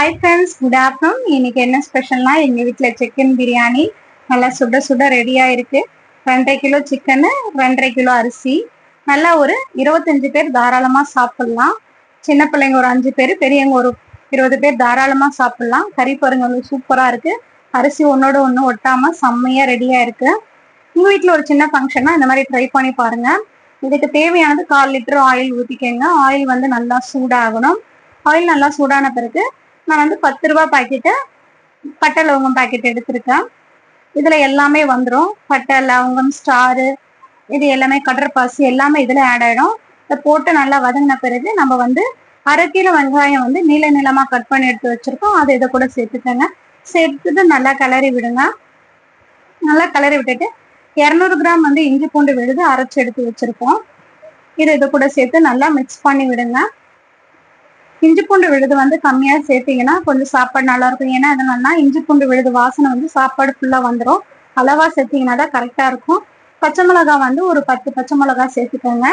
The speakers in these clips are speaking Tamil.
ஹாய் ஃப்ரெண்ட்ஸ் குட் ஆஃப்டர்நூன் இன்னைக்கு என்ன ஸ்பெஷல்னா எங்கள் வீட்டில் சிக்கன் பிரியாணி நல்லா சுட சுட ரெடியாக இருக்குது ரெண்டரை கிலோ சிக்கனு ரெண்டரை கிலோ அரிசி. நல்லா ஒரு இருபத்தஞ்சு பேர் தாராளமாக சாப்பிட்லாம். சின்ன பிள்ளைங்க ஒரு அஞ்சு பேர் பெரியவங்க ஒரு இருபது பேர் தாராளமாக சாப்பிட்லாம். கறி பாருங்க வந்து சூப்பராக இருக்கு. அரிசி ஒன்னோட ஒன்று ஒட்டாமல் செம்மையாக ரெடியாக இருக்கு உங்கள் வீட்டில் ஒரு சின்ன ஃபங்க்ஷனா இந்த மாதிரி ட்ரை பண்ணி பாருங்க. இதுக்கு தேவையானது கால் லிட்டர் ஆயில் ஊற்றிக்கங்க ஆயில் வந்து நல்லா சூடாகணும். ஆயில் நல்லா சூடான பிறகு நான் வந்து பத்து ரூபா பாக்கெட்டு பட்டை லவங்கம் பாக்கெட் எடுத்திருக்கேன். இதுல எல்லாமே வந்துடும் பட்டை லவங்கம் ஸ்டாரு இது எல்லாமே கடற்பாசி எல்லாமே இதுல ஆட் ஆயிடும். இதை போட்டு நல்லா வதங்கின பிறகு நம்ம வந்து அரை கிலோ வெங்காயம் வந்து நீல நீளமா கட் பண்ணி எடுத்து வச்சிருக்கோம். அதை இதை கூட சேர்த்துக்கோங்க. சேர்த்துட்டு நல்லா கிளறி விடுங்க. நல்லா கிளறி விட்டுட்டு இரநூறு கிராம் வந்து இஞ்சி பூண்டு விழுது அரைச்சு எடுத்து வச்சிருக்கோம். இது இது கூட சேர்த்து நல்லா மிக்ஸ் பண்ணி விடுங்க. இஞ்சி பூண்டு விழுது வந்து கம்மியா சேர்த்தீங்கன்னா கொஞ்சம் சாப்பாடு நல்லா இருக்கும். ஏன்னா அதனால இஞ்சி பூண்டு விழுது வாசனை வந்து சாப்பாடு ஃபுல்லா வந்துடும் அளவா சேர்த்தீங்கன்னா தான் கரெக்டா இருக்கும். பச்சை மிளகா வந்து ஒரு பத்து பச்சை மிளகா சேர்த்துக்கோங்க.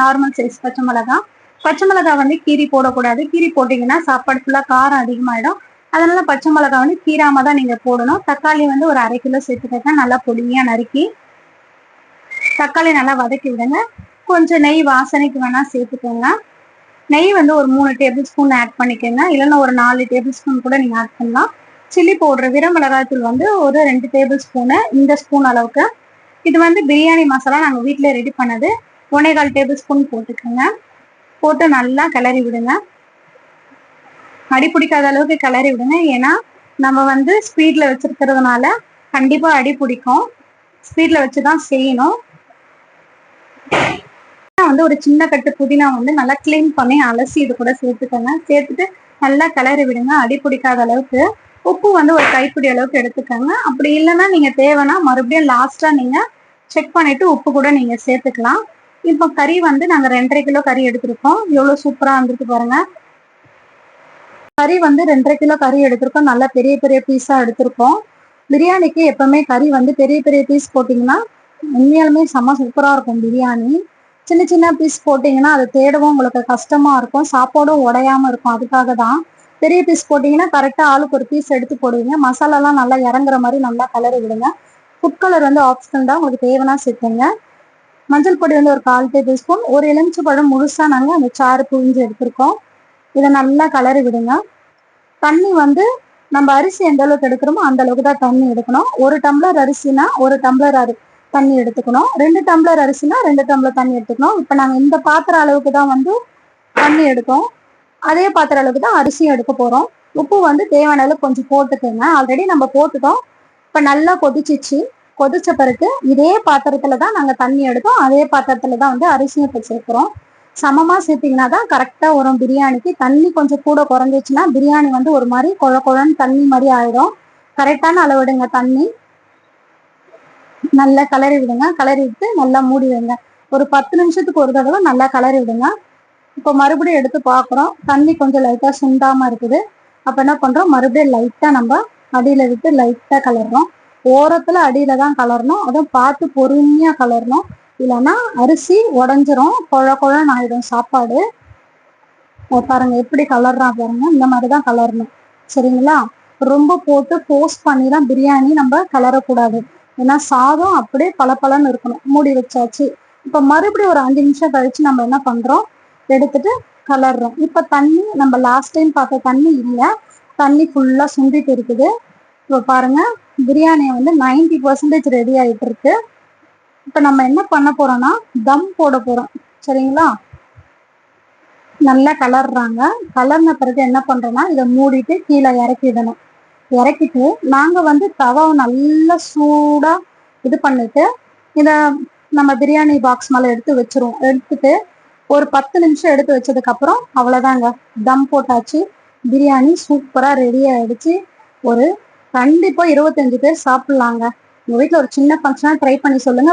நார்மல் சைஸ் பச்சை மிளகா. பச்சை மிளகா வந்து கீரி போடக்கூடாது. கீரி போட்டீங்கன்னா சாப்பாடு ஃபுல்லா காரம் அதிகமாயிடும். அதனால பச்சை மிளகா வந்து கீராம தான் நீங்க போடணும். தக்காளி வந்து ஒரு அரை கிலோ சேர்த்துக்கோங்க. நல்லா பொடியா நறுக்கி. தக்காளி நல்லா வதக்கி விடுங்க. கொஞ்சம் நெய் வாசனைக்கு வேணா சேர்த்துக்கோங்க. நெய் வந்து ஒரு மூணு டேபிள் ஸ்பூன் ஆட் பண்ணிக்கோங்க. இல்லைன்னா ஒரு நாலு டேபிள் ஸ்பூன் கூட நீங்கள் ஆட் பண்ணலாம். சில்லி பவுடர் விர மிளகாய்த்தூள் வந்து ஒரு ரெண்டு டேபிள் ஸ்பூனு இந்த ஸ்பூன் அளவுக்கு. இது வந்து பிரியாணி மசாலா நாங்கள் வீட்டில் ரெடி பண்ணது. ஒன்னே கால் டேபிள் ஸ்பூன் போட்டுக்கோங்க. போட்டு நல்லா கிளறி விடுங்க. அடி பிடிக்காத அளவுக்கு கிளறி விடுங்க. ஏன்னா நம்ம வந்து ஸ்பீடில் வச்சுருக்கிறதுனால கண்டிப்பாக அடி பிடிக்கும். ஸ்பீடில் வச்சு தான் செய்யணும். வந்து ஒரு சின்ன கட்டு புதினா வந்து நல்லா க்ளீன் பண்ணி அலசி இது கூட சேர்த்துக்கோங்க. சேர்த்துட்டு நல்லா கிளறி விடுங்க. அடி பிடிக்காத அளவுக்கு. உப்பு வந்து ஒரு கைப்பிடி அளவுக்கு எடுத்துக்கோங்க. அப்படி இல்லைன்னா நீங்க தேவைன்னா மறுபடியும் லாஸ்டா நீங்க செக் பண்ணிட்டு உப்பு கூட நீங்க சேர்த்துக்கலாம். இப்போ கறி வந்து நாங்க ரெண்டரை கிலோ கறி எடுத்திருக்கோம். எவ்வளவு சூப்பரா வந்திருக்கு பாருங்க. கறி வந்து ரெண்டரை கிலோ கறி எடுத்திருக்கோம். நல்லா பெரிய பெரிய பீஸா எடுத்திருக்கோம். பிரியாணிக்கு எப்பவுமே கறி வந்து பெரிய பெரிய பீஸ் போட்டிங்கன்னா உண்மையாலுமே செம்ம சூப்பரா இருக்கும் பிரியாணி. சின்ன சின்ன பீஸ் போட்டிங்கன்னா அதை தேடவும் உங்களுக்கு கஷ்டமா இருக்கும். சாப்பாடும் உடையாம இருக்கும். அதுக்காக தான் பெரிய பீஸ் போட்டிங்கன்னா கரெக்டாக ஆளுக்கு ஒரு பீஸ் எடுத்து போடுவீங்க. மசாலாலாம் நல்லா இறங்குற மாதிரி நல்லா கலரி விடுங்க. ஃபுட் கலர் வந்து ஆப்ஷனல் தான் உங்களுக்கு தேவைன்னா சேர்த்துங்க மஞ்சள் பொடி வந்து ஒரு கால் டேபிள் ஸ்பூன் ஒரு எலுமிச்சை பழம் முழுசாக நாங்கள் அந்த சாறு புழிஞ்சு எடுத்திருக்கோம். இதை நல்லா கலரி விடுங்க. தண்ணி வந்து நம்ம அரிசி எந்த அளவுக்கு எடுக்கிறோமோ அந்த அளவுக்கு தான் தண்ணி எடுக்கணும். ஒரு டம்ளர் அரிசினா ஒரு டம்ளர் அரிசி தண்ணி எடுத்துக்கணும். ரெண்டு டம்ளர் அரிசினா ரெண்டு டம்ளர் தண்ணி எடுத்துக்கணும். இப்போ நாங்கள் இந்த பாத்திர அளவுக்கு தான் வந்து தண்ணி எடுத்தோம். அதே பாத்திரம் அளவுக்கு தான் அரிசியும் எடுக்க போகிறோம் உப்பு வந்து தேவையான அளவுக்கு கொஞ்சம் போட்டுக்கோங்க. ஆல்ரெடி நம்ம போட்டுட்டோம். இப்போ நல்லா கொதிச்சிச்சு. கொதிச்ச பிறகு இதே பாத்திரத்தில் தான் நாங்கள் தண்ணி எடுத்தோம். அதே பாத்திரத்தில் தான் வந்து அரிசியும் இப்போ சேர்க்குறோம். சமமாக சேர்த்தீங்கன்னா தான் கரெக்டாக வரும் பிரியாணிக்கு. தண்ணி கொஞ்சம் கூட குறைஞ்சிச்சுன்னா பிரியாணி வந்து ஒரு மாதிரி குழ குழன்னு தண்ணி மாதிரி ஆயிடும். கரெக்டான அளவிடுங்க தண்ணி. நல்லா கலரி விடுங்க. கலரி விட்டு நல்லா மூடி வைங்க. ஒரு பத்து நிமிஷத்துக்கு ஒரு தடவை நல்லா கலரி விடுங்க. இப்போ மறுபடியும் எடுத்து பார்க்குறோம். தண்ணி கொஞ்சம் லைட்டாக சுண்டாமல் இருக்குது. அப்போ என்ன பண்ணுறோம் மறுபடியும் லைட்டாக நம்ம அடியில் விட்டு லைட்டாக கலர்றோம். ஓரத்தில் அடியில் தான் கலரணும். அதுவும் பார்த்து பொறுமையாக கலரணும். இல்லைன்னா அரிசி உடஞ்சிரும். குழ குழன்னு ஆயிடும் சாப்பாடு. பாருங்க எப்படி கலர்றான் பாருங்க. இந்த மாதிரி தான் கலரணும். சரிங்களா? ரொம்ப போட்டு ஃபோர்ஸ் பண்ணி தான் பிரியாணி நம்ம கலரக்கூடாது. ஏன்னா சாதம் அப்படியே பளபளன்னு இருக்கணும். மூடி வச்சாச்சு. இப்போ மறுபடியும் ஒரு அஞ்சு நிமிஷம் கழிச்சு நம்ம என்ன பண்ணுறோம் எடுத்துட்டு கலர்றோம். இப்போ தண்ணி நம்ம லாஸ்ட் டைம் பார்த்த தண்ணி இல்லை. தண்ணி ஃபுல்லாக சுண்டிட்டு இருக்குது. இப்போ பாருங்கள் பிரியாணி வந்து நைன்டி பர்சன்டேஜ் ரெடி ஆகிட்டு இருக்கு. இப்போ நம்ம என்ன பண்ண போகிறோன்னா தம் போட போகிறோம் சரிங்களா? நல்லா கலர்றாங்க. கலர்ன பிறகு என்ன பண்ணுறோன்னா இதை மூடிட்டு கீழே இறக்கிடணும். இறக்கிட்டு நாங்க வந்து தவாவை நல்லா சூடா இது பண்ணிட்டு இத நம்ம பிரியாணி பாக்ஸ் மேல எடுத்து வச்சிருவோம். எடுத்துட்டு ஒரு பத்து நிமிஷம் எடுத்து வச்சதுக்கு அப்புறம் அவ்வளவுதாங்க. தம் போட்டாச்சு. பிரியாணி சூப்பரா ரெடி ஆயிடுச்சு. ஒரு கண்டிப்பா இருபத்தஞ்சு பேர் சாப்பிடலாங்க. உங்க வீட்டில் ஒரு சின்ன ஃபங்க்ஷனா ட்ரை பண்ணி சொல்லுங்க.